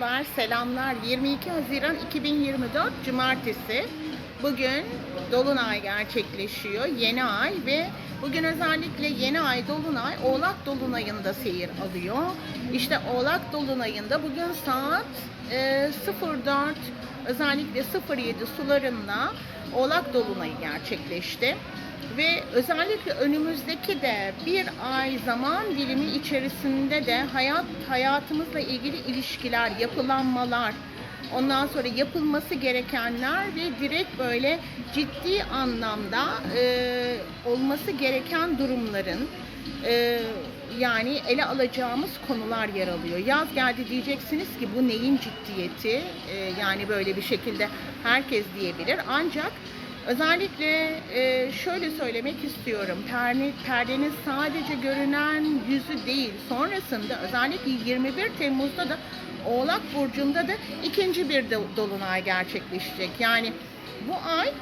Merhabalar, selamlar. 22 Haziran 2024 Cumartesi. Bugün Dolunay gerçekleşiyor, yeni ay ve bugün özellikle yeni ay Dolunay Oğlak Dolunay'ında seyir alıyor. İşte Oğlak Dolunay'ında bugün saat e, 04 özellikle 07 sularında Oğlak Dolunay'ı gerçekleşti. Ve özellikle önümüzdeki de bir ay zaman dilimi içerisinde de hayat hayatımızla ilgili ilişkiler, yapılanmalar, ondan sonra yapılması gerekenler ve direkt böyle ciddi anlamda e, olması gereken durumların e, yani ele alacağımız konular yer alıyor. Yaz geldi diyeceksiniz ki bu neyin ciddiyeti? E, yani böyle bir şekilde herkes diyebilir. Ancak Özellikle e, şöyle söylemek istiyorum. Perne, perdenin sadece görünen yüzü değil. Sonrasında özellikle 21 Temmuz'da da Oğlak Burcu'nda da ikinci bir do- dolunay gerçekleşecek. Yani bu ay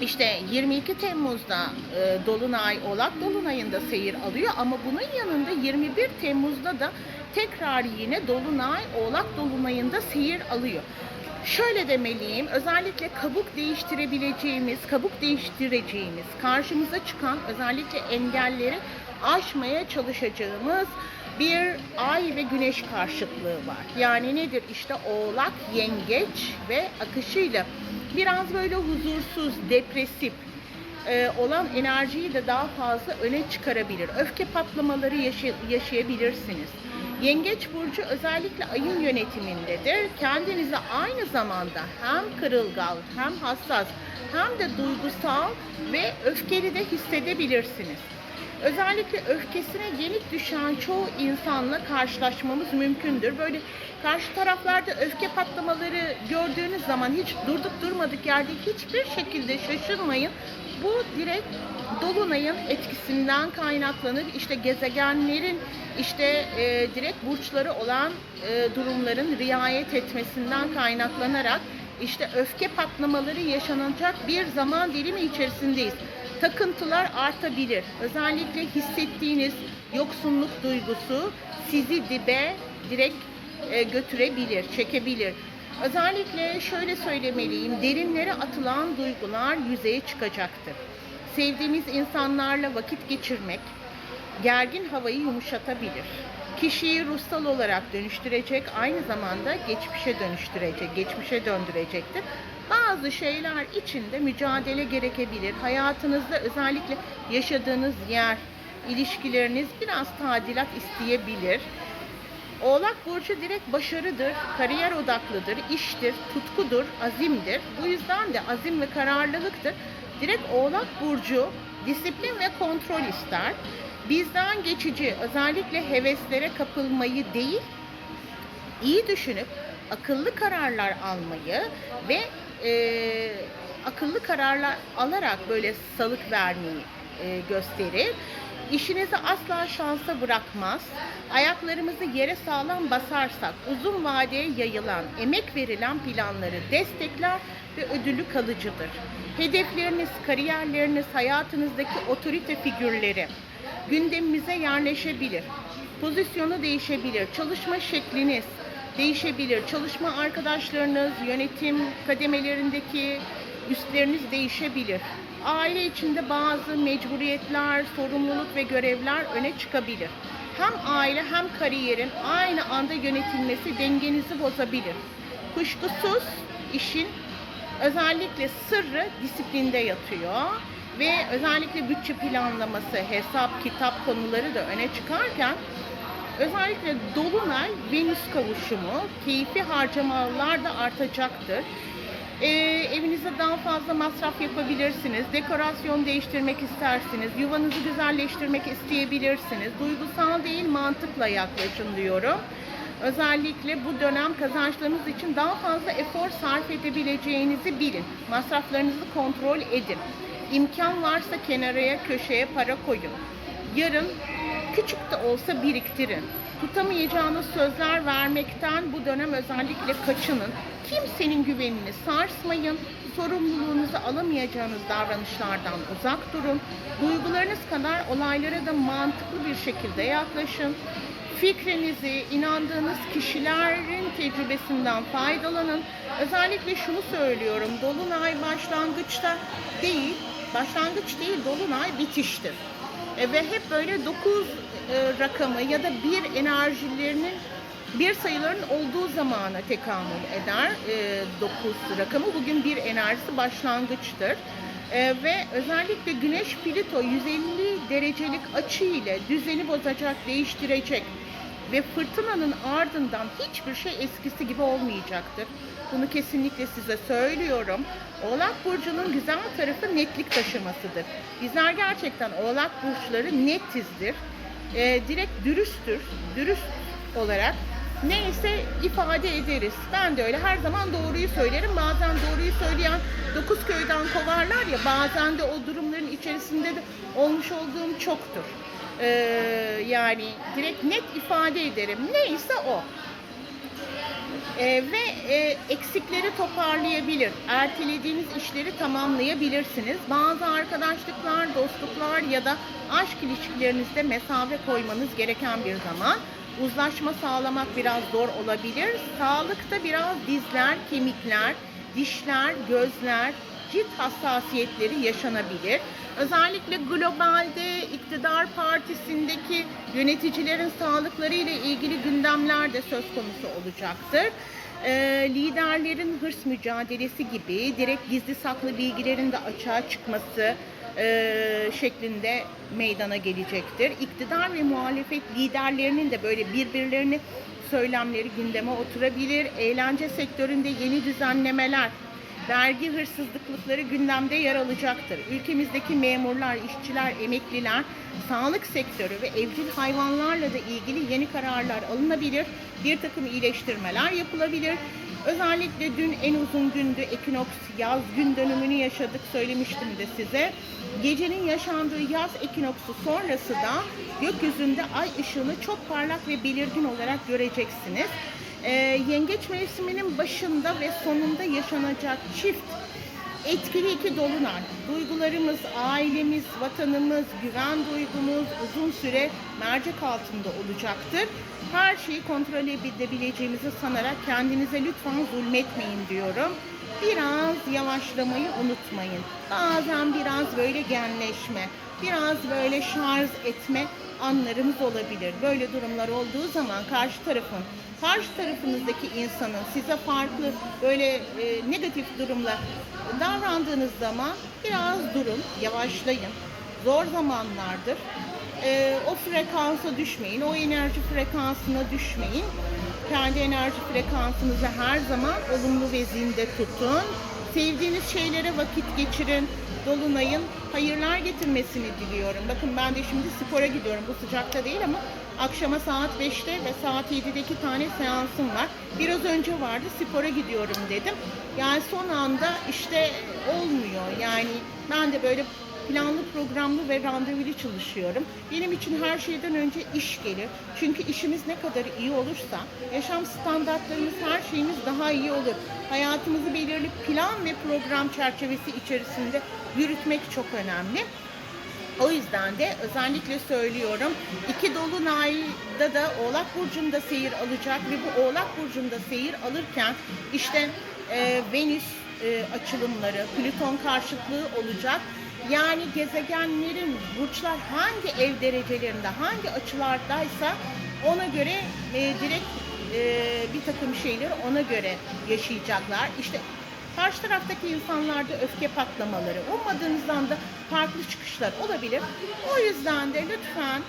işte 22 Temmuz'da e, Dolunay Oğlak Dolunay'ında seyir alıyor ama bunun yanında 21 Temmuz'da da tekrar yine Dolunay Oğlak Dolunay'ında seyir alıyor. Şöyle demeliyim, özellikle kabuk değiştirebileceğimiz, kabuk değiştireceğimiz, karşımıza çıkan özellikle engelleri aşmaya çalışacağımız bir ay ve güneş karşıtlığı var. Yani nedir? İşte oğlak, yengeç ve akışıyla biraz böyle huzursuz, depresif e, olan enerjiyi de daha fazla öne çıkarabilir. Öfke patlamaları yaşay- yaşayabilirsiniz. Yengeç burcu özellikle ayın yönetimindedir. Kendinizi aynı zamanda hem kırılgan, hem hassas, hem de duygusal ve öfkeli de hissedebilirsiniz. Özellikle öfkesine yenik düşen çoğu insanla karşılaşmamız mümkündür. Böyle karşı taraflarda öfke patlamaları gördüğünüz zaman hiç durduk durmadık yerde hiçbir şekilde şaşırmayın. Bu direkt dolunayın etkisinden kaynaklanır. İşte gezegenlerin işte e, direkt burçları olan e, durumların riayet etmesinden kaynaklanarak işte öfke patlamaları yaşanacak bir zaman dilimi içerisindeyiz takıntılar artabilir. Özellikle hissettiğiniz yoksunluk duygusu sizi dibe direkt e, götürebilir, çekebilir. Özellikle şöyle söylemeliyim, derinlere atılan duygular yüzeye çıkacaktır. Sevdiğimiz insanlarla vakit geçirmek gergin havayı yumuşatabilir. Kişiyi ruhsal olarak dönüştürecek, aynı zamanda geçmişe dönüştürecek, geçmişe döndürecektir. Bazı şeyler içinde mücadele gerekebilir. Hayatınızda özellikle yaşadığınız yer, ilişkileriniz biraz tadilat isteyebilir. Oğlak burcu direkt başarıdır, kariyer odaklıdır, iştir, tutkudur, azimdir. Bu yüzden de azim ve kararlılıktır. Direkt Oğlak burcu disiplin ve kontrol ister. Bizden geçici, özellikle heveslere kapılmayı değil, iyi düşünüp akıllı kararlar almayı ve e, akıllı kararlar alarak böyle salık vermeyi e, gösterir. İşinizi asla şansa bırakmaz. Ayaklarımızı yere sağlam basarsak uzun vadeye yayılan, emek verilen planları destekler ve ödülü kalıcıdır. Hedefleriniz, kariyerleriniz, hayatınızdaki otorite figürleri gündemimize yerleşebilir. Pozisyonu değişebilir. Çalışma şekliniz değişebilir. Çalışma arkadaşlarınız, yönetim kademelerindeki üstleriniz değişebilir. Aile içinde bazı mecburiyetler, sorumluluk ve görevler öne çıkabilir. Hem aile hem kariyerin aynı anda yönetilmesi dengenizi bozabilir. Kuşkusuz işin özellikle sırrı disiplinde yatıyor ve özellikle bütçe planlaması, hesap, kitap konuları da öne çıkarken özellikle Dolunay Venüs kavuşumu keyfi harcamalar da artacaktır. Ee, evinize daha fazla masraf yapabilirsiniz. Dekorasyon değiştirmek istersiniz. Yuvanızı güzelleştirmek isteyebilirsiniz. Duygusal değil mantıkla yaklaşın diyorum. Özellikle bu dönem kazançlarınız için daha fazla efor sarf edebileceğinizi bilin. Masraflarınızı kontrol edin. İmkan varsa kenaraya, köşeye para koyun. Yarın küçük de olsa biriktirin. Tutamayacağınız sözler vermekten bu dönem özellikle kaçının. Kimsenin güvenini sarsmayın. Sorumluluğunuzu alamayacağınız davranışlardan uzak durun. Duygularınız kadar olaylara da mantıklı bir şekilde yaklaşın. Fikrinizi, inandığınız kişilerin tecrübesinden faydalanın. Özellikle şunu söylüyorum, Dolunay başlangıçta değil, başlangıç değil, Dolunay bitiştir. E, ve hep böyle 9 rakamı ya da bir enerjilerinin bir sayıların olduğu zamana tekamül eder. 9 rakamı bugün bir enerjisi başlangıçtır. E, ve özellikle Güneş Plüto 150 derecelik açı ile düzeni bozacak, değiştirecek ve fırtınanın ardından hiçbir şey eskisi gibi olmayacaktır. Bunu kesinlikle size söylüyorum. Oğlak Burcu'nun güzel tarafı netlik taşımasıdır. Bizler gerçekten Oğlak Burçları netizdir. E, direkt dürüsttür. Dürüst olarak neyse ifade ederiz. Ben de öyle her zaman doğruyu söylerim. Bazen doğruyu söyleyen dokuz köyden kovarlar ya bazen de o durumların içerisinde de olmuş olduğum çoktur. Ee, yani direkt net ifade ederim. Neyse o. Ee, ve e, eksikleri toparlayabilir. Ertelediğiniz işleri tamamlayabilirsiniz. Bazı arkadaşlıklar, dostluklar ya da aşk ilişkilerinizde mesafe koymanız gereken bir zaman. Uzlaşma sağlamak biraz zor olabilir. Sağlıkta biraz dizler, kemikler, dişler, gözler, cilt hassasiyetleri yaşanabilir. Özellikle globalde iktidar partisindeki yöneticilerin sağlıkları ile ilgili gündemler de söz konusu olacaktır. Ee, liderlerin hırs mücadelesi gibi direkt gizli saklı bilgilerin de açığa çıkması e, şeklinde meydana gelecektir. İktidar ve muhalefet liderlerinin de böyle birbirlerini söylemleri gündeme oturabilir. Eğlence sektöründe yeni düzenlemeler, vergi hırsızlıkları gündemde yer alacaktır. Ülkemizdeki memurlar, işçiler, emekliler, sağlık sektörü ve evcil hayvanlarla da ilgili yeni kararlar alınabilir. Bir takım iyileştirmeler yapılabilir. Özellikle dün en uzun gündü ekinoks yaz gün dönümünü yaşadık söylemiştim de size. Gecenin yaşandığı yaz ekinoksu sonrası da gökyüzünde ay ışığını çok parlak ve belirgin olarak göreceksiniz. Ee, yengeç mevsiminin başında ve sonunda yaşanacak çift etkili iki dolunay. Duygularımız, ailemiz, vatanımız, güven duygumuz uzun süre mercek altında olacaktır. Her şeyi kontrol edebileceğimizi sanarak kendinize lütfen zulmetmeyin diyorum. Biraz yavaşlamayı unutmayın. Bazen biraz böyle genleşme, biraz böyle şarj etme anlarımız olabilir. Böyle durumlar olduğu zaman karşı tarafın, karşı tarafınızdaki insanın size farklı böyle e, negatif durumla davrandığınız zaman biraz durun, yavaşlayın. Zor zamanlardır. E, o frekansa düşmeyin, o enerji frekansına düşmeyin. Kendi enerji frekansınızı her zaman olumlu ve zinde tutun. Sevdiğiniz şeylere vakit geçirin. Dolunay'ın hayırlar getirmesini diliyorum. Bakın ben de şimdi spora gidiyorum. Bu sıcakta değil ama akşama saat 5'te ve saat 7'de iki tane seansım var. Biraz önce vardı spora gidiyorum dedim. Yani son anda işte olmuyor. Yani ben de böyle planlı programlı ve randevulu çalışıyorum. Benim için her şeyden önce iş gelir. Çünkü işimiz ne kadar iyi olursa yaşam standartlarımız her şeyimiz daha iyi olur. Hayatımızı belirli plan ve program çerçevesi içerisinde yürütmek çok önemli. O yüzden de özellikle söylüyorum iki dolunayda da Oğlak Burcu'nda seyir alacak ve bu Oğlak Burcu'nda seyir alırken işte e, Venüs e, açılımları, Plüton karşıtlığı olacak. Yani gezegenlerin burçlar hangi ev derecelerinde, hangi açılardaysa ona göre e, direkt e, bir takım şeyleri ona göre yaşayacaklar. İşte karşı taraftaki insanlarda öfke patlamaları, ummadığınızdan da farklı çıkışlar olabilir. O yüzden de lütfen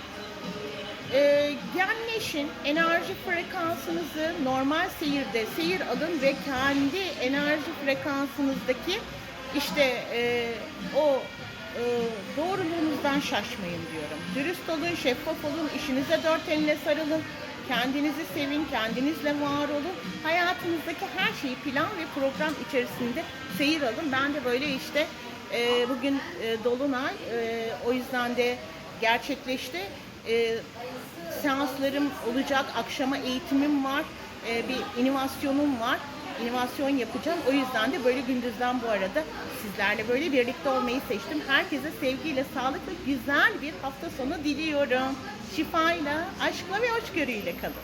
e, genleşin, enerji frekansınızı normal seyirde seyir alın ve kendi enerji frekansınızdaki işte e, o e, doğruluğunuzdan şaşmayın diyorum. Dürüst olun, şeffaf olun, işinize dört elle sarılın. Kendinizi sevin, kendinizle var olun. Hayatınızdaki her şeyi plan ve program içerisinde seyir alın. Ben de böyle işte e, bugün e, Dolunay, e, o yüzden de gerçekleşti. E, seanslarım olacak, akşama eğitimim var, e, bir inovasyonum var. İnovasyon yapacağım. O yüzden de böyle gündüzden bu arada sizlerle böyle birlikte olmayı seçtim. Herkese sevgiyle, sağlık ve güzel bir hafta sonu diliyorum. şifayla, aşkla ve hoşgörüyle kalın.